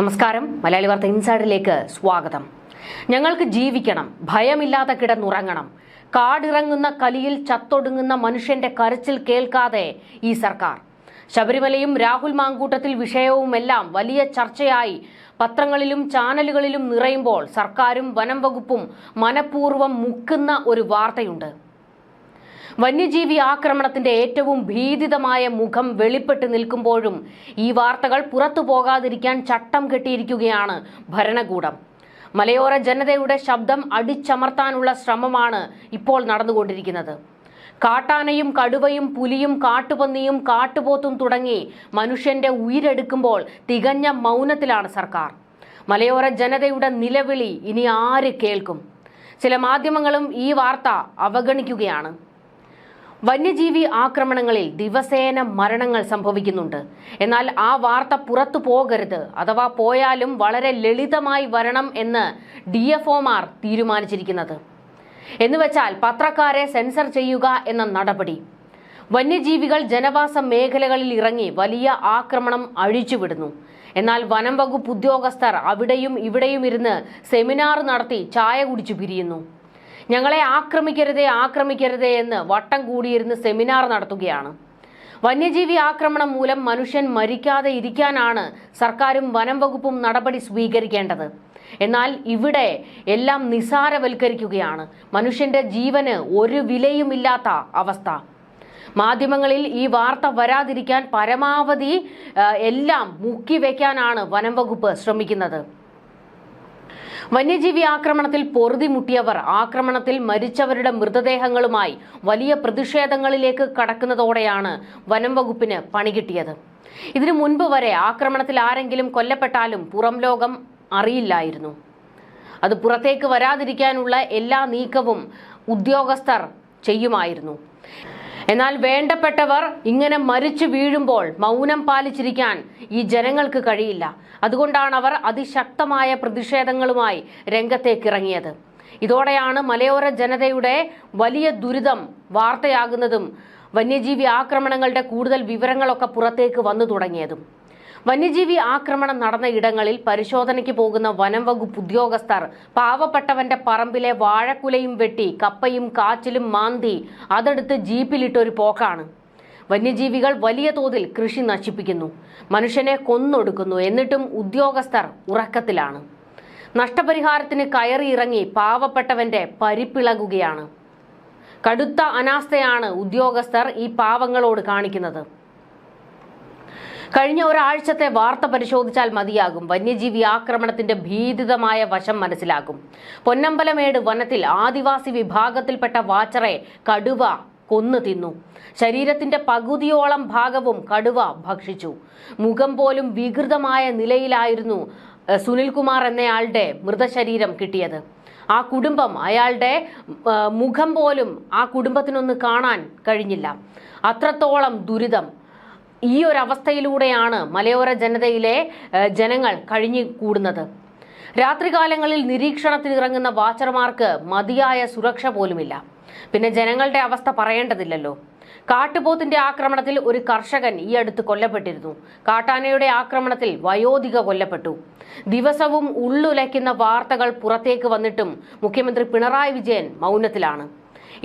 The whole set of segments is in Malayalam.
നമസ്കാരം. മലയാളി വാർത്ത ഇൻസൈഡിലേക്ക് സ്വാഗതം. ഞങ്ങൾക്ക് ജീവിക്കണം ഭയമില്ലാതെ കിടന്നുറങ്ങണം. കാടിറങ്ങുന്ന കലിയിൽ ചത്തൊടുങ്ങുന്ന മനുഷ്യന്റെ കരച്ചിൽ കേൾക്കാതെ ഈ സർക്കാർ. ശബരിമലയും രാഹുൽ മാങ്കൂട്ടത്തിൽ വിഷയവുമെല്ലാം വലിയ ചർച്ചയായി. പത്രങ്ങളിലും ചാനലുകളിലും നിറയുമ്പോൾ സർക്കാരും വനം വകുപ്പും മനഃപൂർവം മുക്കുന്ന ഒരു വാർത്തയുണ്ട്. വന്യജീവി ആക്രമണത്തിന്റെ ഏറ്റവും ഭീതിതമായ മുഖം വെളിപ്പെട്ട് നിൽക്കുമ്പോഴും ഈ വാർത്തകൾ പുറത്തു പോകാതിരിക്കാൻ ചട്ടം കെട്ടിയിരിക്കുകയാണ് ഭരണകൂടം. മലയോര ജനതയുടെ ശബ്ദം അടിച്ചമർത്താനുള്ള ശ്രമമാണ് ഇപ്പോൾ നടന്നുകൊണ്ടിരിക്കുന്നത്. കാട്ടാനയും കടുവയും പുലിയും കാട്ടുപന്നിയും കാട്ടുപോത്തും തുടങ്ങി മനുഷ്യന്റെ ഉയിരെടുക്കുമ്പോൾ തികഞ്ഞ മൗനത്തിലാണ് സർക്കാർ. മലയോര ജനതയുടെ നിലവിളി ഇനി ആര് കേൾക്കും? ചില മാധ്യമങ്ങളും ഈ വാർത്ത അവഗണിക്കുകയാണ്. വന്യജീവി ആക്രമണങ്ങളിൽ ദിവസേന മരണങ്ങൾ സംഭവിക്കുന്നുണ്ട്. എന്നാൽ ആ വാർത്ത പുറത്തു പോകരുത്. അഥവാ പോയാലും വളരെ ലളിതമായി വരണം എന്ന് ഡി എഫ് ഒമാർ തീരുമാനിച്ചിരിക്കുന്നത്. എന്നുവെച്ചാൽ പത്രക്കാരെ സെൻസർ ചെയ്യുക എന്ന നടപടി. വന്യജീവികൾ ജനവാസ മേഖലകളിൽ ഇറങ്ങി വലിയ ആക്രമണം അഴിച്ചുവിടുന്നു. എന്നാൽ വനം വകുപ്പ് ഉദ്യോഗസ്ഥർ അവിടെയും ഇവിടെയും ഇരുന്ന് സെമിനാർ നടത്തി ചായ കുടിച്ചു പിരിയുന്നു. ഞങ്ങളെ ആക്രമിക്കരുതേ ആക്രമിക്കരുതേ എന്ന് വട്ടം കൂടിയിരുന്ന് സെമിനാർ നടത്തുകയാണ്. വന്യജീവി ആക്രമണം മൂലം മനുഷ്യൻ മരിക്കാതെ ഇരിക്കാനാണ് സർക്കാരും വനം വകുപ്പും നടപടി സ്വീകരിക്കേണ്ടത്. എന്നാൽ ഇവിടെ എല്ലാം നിസാരവൽക്കരിക്കുകയാണ്. മനുഷ്യന്റെ ജീവന് ഒരു വിലയുമില്ലാത്ത അവസ്ഥ. മാധ്യമങ്ങളിൽ ഈ വാർത്ത വരാതിരിക്കാൻ പരമാവധി എല്ലാം മുക്കി വെക്കാനാണ് വനം വകുപ്പ് ശ്രമിക്കുന്നത്. വന്യജീവി ആക്രമണത്തിൽ പൊറുതി മുട്ടിയവർ ആക്രമണത്തിൽ മരിച്ചവരുടെ മൃതദേഹങ്ങളുമായി വലിയ പ്രതിഷേധങ്ങളിലേക്ക് കടക്കുന്നതോടെയാണ് വനം വകുപ്പിന് പണികിട്ടിയത് ഇതിനു മുൻപ് വരെ ആക്രമണത്തിൽ ആരെങ്കിലും കൊല്ലപ്പെട്ടാലും പുറം ലോകം അറിയില്ലായിരുന്നു. അത് പുറത്തേക്ക് വരാതിരിക്കാനുള്ള എല്ലാ നീക്കവും ഉദ്യോഗസ്ഥർ ചെയ്യുമായിരുന്നു. എന്നാൽ വേണ്ടപ്പെട്ടവർ ഇങ്ങനെ മരിച്ചു വീഴുമ്പോൾ മൗനം പാലിച്ചിരിക്കാൻ ഈ ജനങ്ങൾക്ക് കഴിയില്ല. അതുകൊണ്ടാണ് അവർ അതിശക്തമായ പ്രതിഷേധങ്ങളുമായി രംഗത്തേക്കിറങ്ങിയത്. ഇതോടെയാണ് മലയോര ജനതയുടെ വലിയ ദുരിതം വാർത്തയാകുന്നതും വന്യജീവി ആക്രമണങ്ങളുടെ കൂടുതൽ വിവരങ്ങളൊക്കെ പുറത്തേക്ക് വന്നു തുടങ്ങിയതും. വന്യജീവി ആക്രമണം നടന്ന ഇടങ്ങളിൽ പരിശോധനയ്ക്ക് പോകുന്ന വനം വകുപ്പ് ഉദ്യോഗസ്ഥർ പാവപ്പെട്ടവന്റെ പറമ്പിലെ വാഴക്കുലയും വെട്ടി കപ്പയും കാച്ചിലും മാന്തി അതെടുത്ത് ജീപ്പിലിട്ടൊരു പോക്കാണ്. വന്യജീവികൾ വലിയ തോതിൽ കൃഷി നശിപ്പിക്കുന്നു. മനുഷ്യനെ കൊന്നൊടുക്കുന്നു. എന്നിട്ടും ഉദ്യോഗസ്ഥർ ഉറക്കത്തിലാണ്. നഷ്ടപരിഹാരത്തിന് കയറിയിറങ്ങി പാവപ്പെട്ടവന്റെ പരിപ്പിളകുകയാണ്. കടുത്ത അനാസ്ഥയാണ് ഉദ്യോഗസ്ഥർ ഈ പാവങ്ങളോട് കാണിക്കുന്നത്. കഴിഞ്ഞ ഒരാഴ്ചത്തെ വാർത്ത പരിശോധിച്ചാൽ മതിയാകും. വന്യജീവി ആക്രമണത്തിന്റെ ഭീതിതമായ വശം മനസ്സിലാകും. പൊന്നമ്പലമേട് വനത്തിൽ ആദിവാസി വിഭാഗത്തിൽപ്പെട്ട വാച്ചറെ കടുവ കൊന്നു തിന്നു. ശരീരത്തിന്റെ പകുതിയോളം ഭാഗവും കടുവ ഭക്ഷിച്ചു. മുഖം പോലും വികൃതമായ നിലയിലായിരുന്നു സുനിൽകുമാർ എന്നയാളുടെ മൃതശരീരം കിട്ടിയത്. ആ കുടുംബം അയാളുടെ മുഖം പോലും ആ കുടുംബത്തിനൊന്ന് കാണാൻ കഴിഞ്ഞില്ല. അത്രത്തോളം ദുരിതം. ഈ ഒരു അവസ്ഥയിലൂടെയാണ് മലയോര ജനതയിലെ ജനങ്ങൾ കഴിഞ്ഞു കൂടുന്നത്. രാത്രികാലങ്ങളിൽ നിരീക്ഷണത്തിന് ഇറങ്ങുന്ന വാച്ചർമാർക്ക് മതിയായ സുരക്ഷ പോലുമില്ല. പിന്നെ ജനങ്ങളുടെ അവസ്ഥ പറയേണ്ടതില്ലല്ലോ. കാട്ടുപോത്തിന്റെ ആക്രമണത്തിൽ ഒരു കർഷകൻ ഈ അടുത്ത് കൊല്ലപ്പെട്ടിരുന്നു. കാട്ടാനയുടെ ആക്രമണത്തിൽ വയോധിക കൊല്ലപ്പെട്ടു. ദിവസവും ഉള്ളുലയ്ക്കുന്ന വാർത്തകൾ പുറത്തേക്ക് വന്നിട്ടും മുഖ്യമന്ത്രി പിണറായി വിജയൻ മൗനത്തിലാണ്.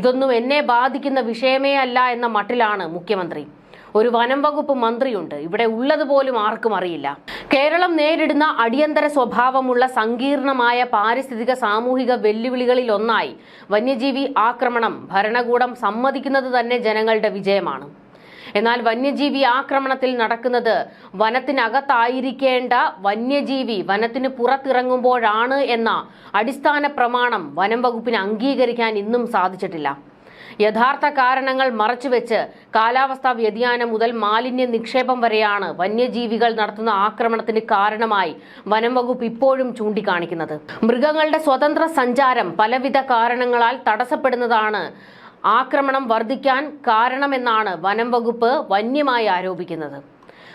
ഇതൊന്നും എന്നെ ബാധിക്കുന്ന വിഷയമേ അല്ല എന്ന മട്ടിലാണ് മുഖ്യമന്ത്രി. ഒരു വനം വകുപ്പ് മന്ത്രിയുണ്ട്. ഇവിടെ ഉള്ളത് പോലും ആർക്കും അറിയില്ല. കേരളം നേരിടുന്ന അടിയന്തര സ്വഭാവമുള്ള സങ്കീർണമായ പാരിസ്ഥിതിക സാമൂഹിക വെല്ലുവിളികളിൽ ഒന്നായി വന്യജീവി ആക്രമണം ഭരണകൂടം സമ്മതിക്കുന്നത് തന്നെ ജനങ്ങളുടെ വിജയമാണ്. എന്നാൽ വന്യജീവി ആക്രമണത്തിൽ നടക്കുന്നത് വനത്തിനകത്തായിരിക്കേണ്ട വന്യജീവി വനത്തിന് പുറത്തിറങ്ങുമ്പോഴാണ് എന്ന അടിസ്ഥാന പ്രമാണം വനം വകുപ്പിന് അംഗീകരിക്കാൻ ഇന്നും സാധിച്ചിട്ടില്ല. യഥാർത്ഥ കാരണങ്ങൾ മറച്ചുവെച്ച് കാലാവസ്ഥാ വ്യതിയാനം മുതൽ മാലിന്യ നിക്ഷേപം വരെയാണ് വന്യജീവികൾ നടത്തുന്ന ആക്രമണത്തിന് കാരണമായി വനം വകുപ്പ് ഇപ്പോഴും ചൂണ്ടിക്കാണിക്കുന്നത്. മൃഗങ്ങളുടെ സ്വതന്ത്ര സഞ്ചാരം പലവിധ കാരണങ്ങളാൽ തടസ്സപ്പെടുന്നതാണ് ആക്രമണം വർദ്ധിക്കാൻ കാരണമെന്നാണ് വനം വകുപ്പ് വന്യമായി ആരോപിക്കുന്നത്.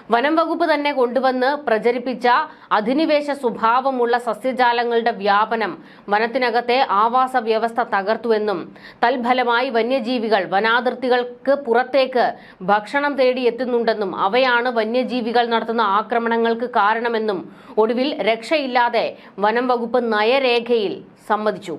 വനം വകുപ്പ് തന്നെ കൊണ്ടുവന്ന് പ്രചരിപ്പിച്ച അധിനിവേശ സ്വഭാവമുള്ള സസ്യജാലങ്ങളുടെ വ്യാപനം വനത്തിനകത്തെ ആവാസ വ്യവസ്ഥ തകർത്തുവെന്നും തൽഫലമായി വന്യജീവികൾ വനാതിർത്തികൾക്ക് പുറത്തേക്ക് ഭക്ഷണം തേടി എത്തുന്നുണ്ടെന്നും അവയാണ് വന്യജീവികൾ നടത്തുന്ന ആക്രമണങ്ങൾക്ക് കാരണമെന്നും ഒടുവിൽ രക്ഷയില്ലാതെ വനം വകുപ്പ് നയരേഖയിൽ സമ്മതിച്ചു.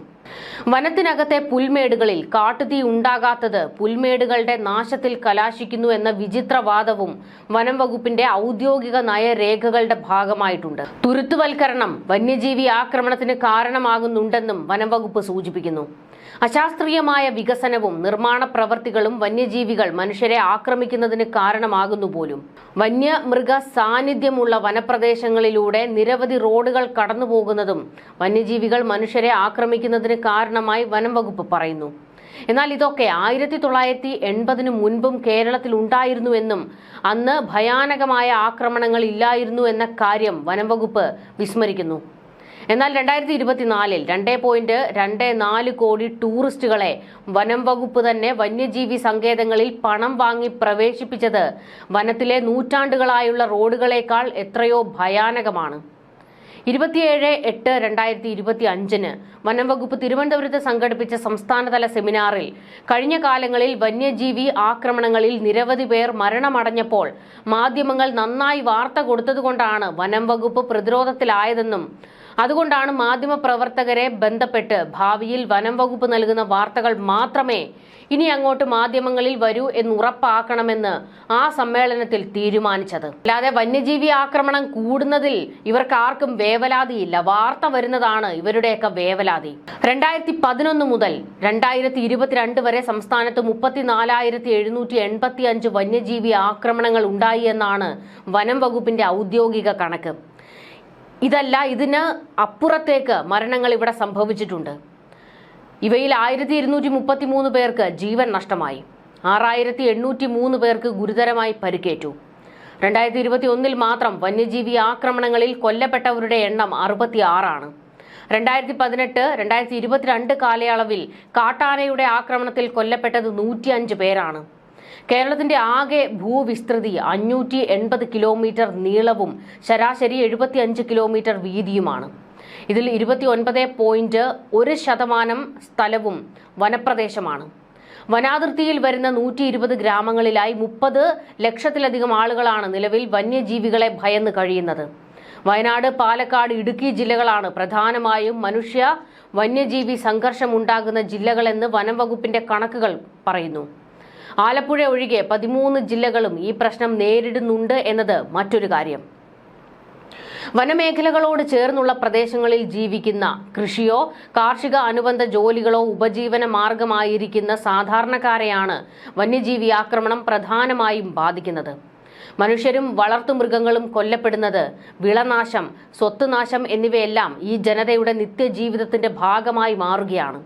വനത്തിനകത്തെ പുൽമേടുകളിൽ കാട്ടുതീ ഉണ്ടാകാത്തത് പുൽമേടുകളുടെ നാശത്തിൽ കലാശിക്കുന്നു എന്ന വിചിത്രവാദവും വനം വകുപ്പിന്റെ ഔദ്യോഗിക നയരേഖകളുടെ ഭാഗമായിട്ടുണ്ട്. തുരുത്തുവൽക്കരണം വന്യജീവി ആക്രമണത്തിന് കാരണമാകുന്നുണ്ടെന്നും വനം വകുപ്പ് സൂചിപ്പിക്കുന്നു. അശാസ്ത്രീയമായ വികസനവും നിർമ്മാണ പ്രവർത്തികളും വന്യജീവികൾ മനുഷ്യരെ ആക്രമിക്കുന്നതിന് കാരണമാകുന്നു പോലും. വന്യമൃഗ സാന്നിധ്യമുള്ള വനപ്രദേശങ്ങളിലൂടെ നിരവധി റോഡുകൾ കടന്നുപോകുന്നതും വന്യജീവികൾ മനുഷ്യരെ ആക്രമിക്കുന്നതിന് കാരണമായി വനം വകുപ്പ് പറയുന്നു. എന്നാൽ ഇതൊക്കെ ആയിരത്തി തൊള്ളായിരത്തി എൺപതിനു മുൻപും കേരളത്തിൽ ഉണ്ടായിരുന്നുവെന്നും അന്ന് ഭയാനകമായ ആക്രമണങ്ങൾ ഇല്ലായിരുന്നു എന്ന കാര്യം വനം വകുപ്പ് വിസ്മരിക്കുന്നു. എന്നാൽ രണ്ടായിരത്തി ഇരുപത്തിനാലിൽ രണ്ടേ പോയിന്റ് രണ്ട് നാല് കോടി ടൂറിസ്റ്റുകളെ വനം വകുപ്പ് തന്നെ വന്യജീവി സങ്കേതങ്ങളിൽ പണം വാങ്ങി പ്രവേശിപ്പിച്ചത് വനത്തിലെ നൂറ്റാണ്ടുകളായുള്ള റോഡുകളേക്കാൾ എത്രയോ ഭയാനകമാണ്. ഇരുപത്തിയേഴ് എട്ട് രണ്ടായിരത്തി ഇരുപത്തി അഞ്ചിന് വനം വകുപ്പ് തിരുവനന്തപുരത്ത് സംഘടിപ്പിച്ച സംസ്ഥാനതല സെമിനാറിൽ കഴിഞ്ഞ കാലങ്ങളിൽ വന്യജീവി ആക്രമണങ്ങളിൽ നിരവധി പേർ മരണമടഞ്ഞപ്പോൾ മാധ്യമങ്ങൾ നന്നായി വാർത്ത കൊടുത്തതുകൊണ്ടാണ് വനം വകുപ്പ് പ്രതിരോധത്തിലായതെന്നും അതുകൊണ്ടാണ് മാധ്യമ പ്രവർത്തകരെ ബന്ധപ്പെട്ട് ഭാവിയിൽ വനം വകുപ്പ് നൽകുന്ന വാർത്തകൾ മാത്രമേ ഇനി അങ്ങോട്ട് മാധ്യമങ്ങളിൽ വരൂ എന്ന് ഉറപ്പാക്കണമെന്ന് ആ സമ്മേളനത്തിൽ തീരുമാനിച്ചത്. അല്ലാതെ വന്യജീവി ആക്രമണം കൂടുന്നതിൽ ഇവർക്ക് ആർക്കും വേവലാതിയില്ല. വാർത്ത വരുന്നതാണ് ഇവരുടെയൊക്കെ വേവലാതി. രണ്ടായിരത്തി പതിനൊന്ന് മുതൽ രണ്ടായിരത്തി ഇരുപത്തിരണ്ട് വരെ സംസ്ഥാനത്ത് മുപ്പത്തിനാലായിരത്തി എഴുന്നൂറ്റി എൺപത്തി അഞ്ച് വന്യജീവി ആക്രമണങ്ങൾ ഉണ്ടായി എന്നാണ് വനം വകുപ്പിന്റെ ഔദ്യോഗിക കണക്ക്. ഇതല്ല ഇതിന് അപ്പുറത്തേക്ക് മരണങ്ങൾ ഇവിടെ സംഭവിച്ചിട്ടുണ്ട്. ഇവയിൽ ആയിരത്തി ഇരുന്നൂറ്റി മുപ്പത്തി മൂന്ന് പേർക്ക് ജീവൻ നഷ്ടമായി. ആറായിരത്തി എണ്ണൂറ്റി മൂന്ന് പേർക്ക് ഗുരുതരമായി പരിക്കേറ്റു. രണ്ടായിരത്തി ഇരുപത്തി ഒന്നിൽ മാത്രം വന്യജീവി ആക്രമണങ്ങളിൽ കൊല്ലപ്പെട്ടവരുടെ എണ്ണം അറുപത്തി ആറാണ് രണ്ടായിരത്തി പതിനെട്ട് രണ്ടായിരത്തി ഇരുപത്തിരണ്ട് കാലയളവിൽ കാട്ടാനയുടെ ആക്രമണത്തിൽ കൊല്ലപ്പെട്ടത് നൂറ്റിയഞ്ച് പേരാണ്. കേരളത്തിന്റെ ആകെ ഭൂവിസ്തൃതി അഞ്ഞൂറ്റി എൺപത് കിലോമീറ്റർ നീളവും ശരാശരി എഴുപത്തിയഞ്ച് കിലോമീറ്റർ വീതിയുമാണ്. ഇതിൽ ഇരുപത്തി ഒൻപത് പോയിന്റ് ഒരു ശതമാനം സ്ഥലവും വനപ്രദേശമാണ്. വനാതിർത്തിയിൽ വരുന്ന നൂറ്റി ഇരുപത് ഗ്രാമങ്ങളിലായി മുപ്പത് ലക്ഷത്തിലധികം ആളുകളാണ് നിലവിൽ വന്യജീവികളെ ഭയന്ന് കഴിയുന്നത്. വയനാട് പാലക്കാട് ഇടുക്കി ജില്ലകളാണ് പ്രധാനമായും മനുഷ്യ വന്യജീവി സംഘർഷമുണ്ടാകുന്ന ജില്ലകളെന്ന് വനം വകുപ്പിന്റെ കണക്കുകൾ പറയുന്നു. ആലപ്പുഴ ഒഴികെ പതിമൂന്ന് ജില്ലകളും ഈ പ്രശ്നം നേരിടുന്നുണ്ട് എന്നത് മറ്റൊരു കാര്യം. വനമേഖലകളോട് ചേർന്നുള്ള പ്രദേശങ്ങളിൽ ജീവിക്കുന്ന കൃഷിയോ കാർഷിക അനുബന്ധ ജോലികളോ ഉപജീവന മാർഗമായിരിക്കുന്ന സാധാരണക്കാരെയാണ് വന്യജീവി ആക്രമണം പ്രധാനമായും ബാധിക്കുന്നത്. മനുഷ്യരും വളർത്തുമൃഗങ്ങളും കൊല്ലപ്പെടുന്നത് വിളനാശം സ്വത്തുനാശം എന്നിവയെല്ലാം ഈ ജനതയുടെ നിത്യജീവിതത്തിന്റെ ഭാഗമായി മാറുകയാണ്.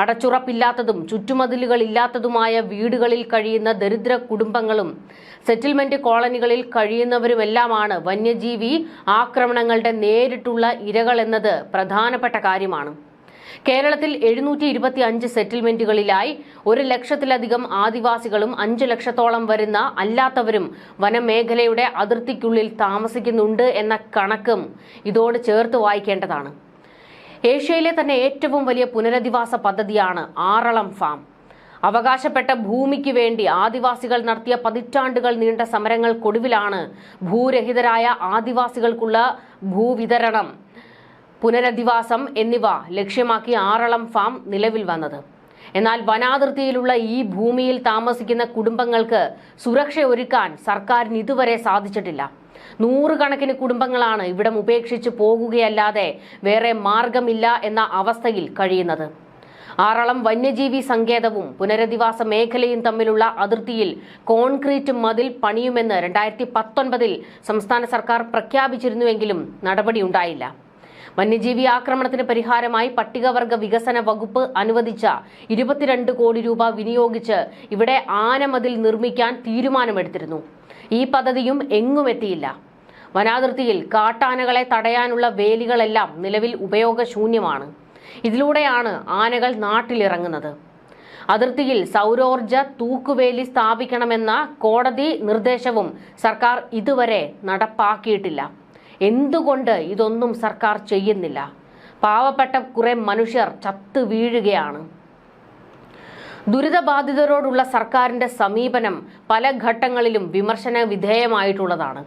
അടച്ചുറപ്പില്ലാത്തതും ചുറ്റുമതിലുകളില്ലാത്തതുമായ വീടുകളിൽ കഴിയുന്ന ദരിദ്ര കുടുംബങ്ങളും സെറ്റിൽമെന്റ് കോളനികളിൽ കഴിയുന്നവരുമെല്ലാമാണ് വന്യജീവി ആക്രമണങ്ങളുടെ നേരിട്ടുള്ള ഇരകൾ എന്നത് പ്രധാനപ്പെട്ട കാര്യമാണ്. കേരളത്തിൽ എഴുന്നൂറ്റി ഇരുപത്തി അഞ്ച് സെറ്റിൽമെന്റുകളിലായി ഒരു ലക്ഷത്തിലധികം ആദിവാസികളും അഞ്ച് ലക്ഷത്തോളം വരുന്ന അല്ലാത്തവരും വനമേഖലയുടെ അതിർത്തിക്കുള്ളിൽ താമസിക്കുന്നുണ്ട് എന്ന കണക്കും ഇതോട് ചേർത്ത് വായിക്കേണ്ടതാണ്. ഏഷ്യയിലെ തന്നെ ഏറ്റവും വലിയ പുനരധിവാസ പദ്ധതിയാണ് ആറളം ഫാം. അവകാശപ്പെട്ട ഭൂമിക്ക് വേണ്ടി ആദിവാസികൾ നടത്തിയ പതിറ്റാണ്ടുകൾ നീണ്ട സമരങ്ങൾക്കൊടുവിലാണ് ഭൂരഹിതരായ ആദിവാസികൾക്കുള്ള ഭൂവിതരണം. പുനരധിവാസം എന്നിവ ലക്ഷ്യമാക്കി ആറളം ഫാം നിലവിൽ വന്നത്. എന്നാൽ വനാതിർത്തിയിലുള്ള ഈ ഭൂമിയിൽ താമസിക്കുന്ന കുടുംബങ്ങൾക്ക് സുരക്ഷ ഒരുക്കാൻ സർക്കാരിന് ഇതുവരെ സാധിച്ചിട്ടില്ല. നൂറുകണക്കിന് കുടുംബങ്ങളാണ് ഇവിടം ഉപേക്ഷിച്ച് പോകുകയല്ലാതെ വേറെ മാർഗമില്ല എന്ന അവസ്ഥയിൽ കഴിയുന്നത്. ആറളം വന്യജീവി സങ്കേതവും പുനരധിവാസ മേഖലയും തമ്മിലുള്ള അതിർത്തിയിൽ കോൺക്രീറ്റ് മതിൽ പണിയുമെന്ന് രണ്ടായിരത്തി പത്തൊൻപതിൽ സംസ്ഥാന സർക്കാർ പ്രഖ്യാപിച്ചിരുന്നുവെങ്കിലും നടപടിയുണ്ടായില്ല വന്യജീവി ആക്രമണത്തിന് പരിഹാരമായി പട്ടികവർഗ വികസന വകുപ്പ് അനുവദിച്ച ഇരുപത്തിരണ്ട് കോടി രൂപ വിനിയോഗിച്ച് ഇവിടെ ആനമതിൽ നിർമ്മിക്കാൻ തീരുമാനമെടുത്തിരുന്നു. ഈ പദ്ധതിയും എങ്ങും എത്തിയില്ല. വനാതിർത്തിയിൽ കാട്ടാനകളെ തടയാനുള്ള വേലികളെല്ലാം നിലവിൽ ഉപയോഗശൂന്യമാണ്. ഇതിലൂടെയാണ് ആനകൾ നാട്ടിലിറങ്ങുന്നത്. അതിർത്തിയിൽ സൗരോർജ തൂക്കുവേലി സ്ഥാപിക്കണമെന്ന കോടതി നിർദ്ദേശവും സർക്കാർ ഇതുവരെ നടപ്പാക്കിയിട്ടില്ല. എന്തുകൊണ്ട് ഇതൊന്നും സർക്കാർ ചെയ്യുന്നില്ല? പാവപ്പെട്ട കുറെ മനുഷ്യർ ചത്തു വീഴുകയാണ് ദുരിതബാധിതരോടുള്ള സർക്കാരിന്റെ സമീപനം പല ഘട്ടങ്ങളിലും വിമർശന വിധേയമായിട്ടുള്ളതാണ്.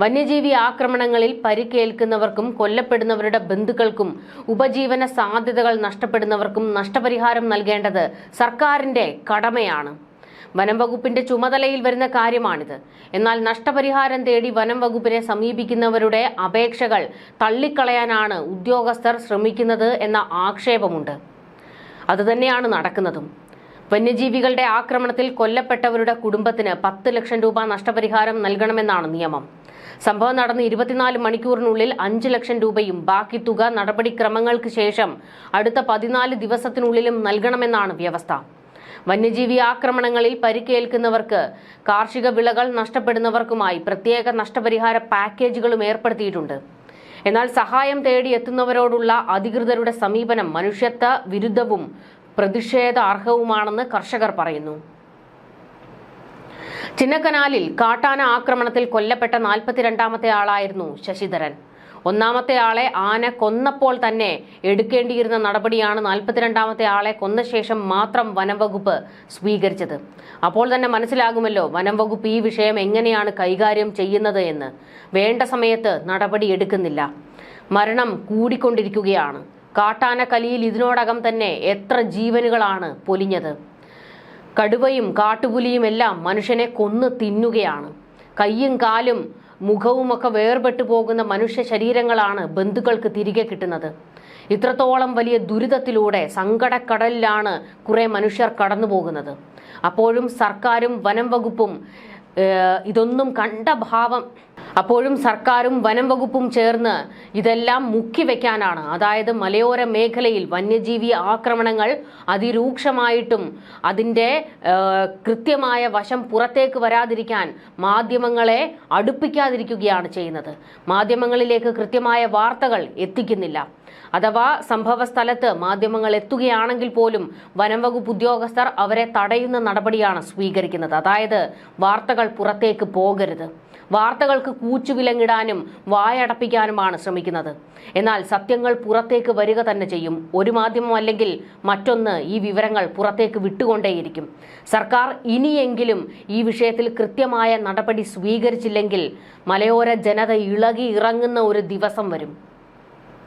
വന്യജീവി ആക്രമണങ്ങളിൽ പരിക്കേൽക്കുന്നവർക്കും കൊല്ലപ്പെടുന്നവരുടെ ബന്ധുക്കൾക്കും ഉപജീവന സാധ്യതകൾ നഷ്ടപ്പെടുന്നവർക്കും നഷ്ടപരിഹാരം നൽകേണ്ടത് സർക്കാരിന്റെ കടമയാണ്. വനം വകുപ്പിന്റെ ചുമതലയിൽ വരുന്ന കാര്യമാണിത്. എന്നാൽ നഷ്ടപരിഹാരം തേടി വനം വകുപ്പിനെ സമീപിക്കുന്നവരുടെ അപേക്ഷകൾ തള്ളിക്കളയാനാണ് ഉദ്യോഗസ്ഥർ ശ്രമിക്കുന്നത് എന്ന ആക്ഷേപമുണ്ട്. അതുതന്നെയാണ് നടക്കുന്നതും. വന്യജീവികളുടെ ആക്രമണത്തിൽ കൊല്ലപ്പെട്ടവരുടെ കുടുംബത്തിന് പത്ത് ലക്ഷം രൂപ നഷ്ടപരിഹാരം നൽകണമെന്നാണ് നിയമം. സംഭവം നടന്ന് ഇരുപത്തിനാല് മണിക്കൂറിനുള്ളിൽ അഞ്ച് ലക്ഷം രൂപയും ബാക്കി തുക നടപടിക്രമങ്ങൾക്ക് ശേഷം അടുത്ത പതിനാല് ദിവസത്തിനുള്ളിലും നൽകണമെന്നാണ് വ്യവസ്ഥ. വന്യജീവി ആക്രമണങ്ങളിൽ പരിക്കേൽക്കുന്നവർക്ക് കാർഷിക വിളകൾ നഷ്ടപ്പെടുന്നവർക്കുമായി പ്രത്യേക നഷ്ടപരിഹാര പാക്കേജുകളും ഏർപ്പെടുത്തിയിട്ടുണ്ട്. എന്നാൽ സഹായം തേടി എത്തുന്നവരോടുള്ള അധികൃതരുടെ സമീപനം മനുഷ്യത്വ വിരുദ്ധവും പ്രതിഷേധാർഹവുമാണെന്ന് കർഷകർ പറയുന്നു. ചിന്നക്കനാലിൽ കാട്ടാന ആക്രമണത്തിൽ കൊല്ലപ്പെട്ട നാൽപ്പത്തിരണ്ടാമത്തെ ആളായിരുന്നു ശശിധരൻ. ഒന്നാമത്തെ ആളെ ആന കൊന്നപ്പോൾ തന്നെ എടുക്കേണ്ടിയിരുന്ന നടപടിയാണ് നാൽപ്പത്തിരണ്ടാമത്തെ ആളെ കൊന്ന ശേഷം മാത്രം വനംവകുപ്പ് സ്വീകരിച്ചത്. അപ്പോൾ തന്നെ മനസ്സിലാകുമല്ലോ വനംവകുപ്പ് ഈ വിഷയം എങ്ങനെയാണ് കൈകാര്യം ചെയ്യുന്നത് എന്ന്. വേണ്ട സമയത്ത് നടപടി എടുക്കുന്നില്ല. മരണം കൂടിക്കൊണ്ടിരിക്കുകയാണ്. കാട്ടാന കലിയിൽ ഇതിനോടകം തന്നെ എത്ര ജീവനുകളാണ് പൊലിഞ്ഞത്. കടുവയും കാട്ടുപുലിയും എല്ലാം മനുഷ്യനെ കൊന്ന് തിന്നുകയാണ്. കയ്യും കാലും മുഖവുമൊക്കെ വേർപെട്ടു പോകുന്ന മനുഷ്യ ശരീരങ്ങളാണ് ബന്ധുക്കൾക്ക് തിരികെ കിട്ടുന്നത്. ഇത്രത്തോളം വലിയ ദുരിതത്തിലൂടെ സങ്കടക്കടലിലാണ് കുറേ മനുഷ്യർ കടന്നു പോകുന്നത് അപ്പോഴും സർക്കാരും വനം വകുപ്പും ഇതൊന്നും കണ്ട ഭാവം. അപ്പോഴും സർക്കാരും വനം വകുപ്പും ചേർന്ന് ഇതെല്ലാം മുക്കിവെക്കാനാണ്. അതായത് മലയോര മേഖലയിൽ വന്യജീവി ആക്രമണങ്ങൾ അതിരൂക്ഷമായിട്ടും അതിന്റെ കൃത്യമായ വശം പുറത്തേക്ക് വരാതിരിക്കാൻ മാധ്യമങ്ങളെ അടുപ്പിക്കാതിരിക്കുകയാണ് ചെയ്യുന്നത്. മാധ്യമങ്ങളിലേക്ക് കൃത്യമായ വാർത്തകൾ എത്തിക്കുന്നില്ല. അഥവാ സംഭവ സ്ഥലത്ത് മാധ്യമങ്ങൾ എത്തുകയാണെങ്കിൽ പോലും വനംവകുപ്പ് ഉദ്യോഗസ്ഥർ അവരെ തടയുന്ന നടപടിയാണ് സ്വീകരിക്കുന്നത്. അതായത് വാർത്തകൾ പുറത്തേക്ക് പോകരുത്. വാർത്തകൾക്ക് കൂച്ചുവിലങ്ങിടാനും വായടപ്പിക്കാനുമാണ് ശ്രമിക്കുന്നത്. എന്നാൽ സത്യങ്ങൾ പുറത്തേക്ക് വരിക തന്നെ ചെയ്യും. ഒരു മാധ്യമം അല്ലെങ്കിൽ മറ്റൊന്ന് ഈ വിവരങ്ങൾ പുറത്തേക്ക് വിട്ടുകൊണ്ടേയിരിക്കും. സർക്കാർ ഇനിയെങ്കിലും ഈ വിഷയത്തിൽ കൃത്യമായ നടപടി സ്വീകരിച്ചില്ലെങ്കിൽ മലയോര ജനത ഇളകി ഇറങ്ങുന്ന ഒരു ദിവസം വരും.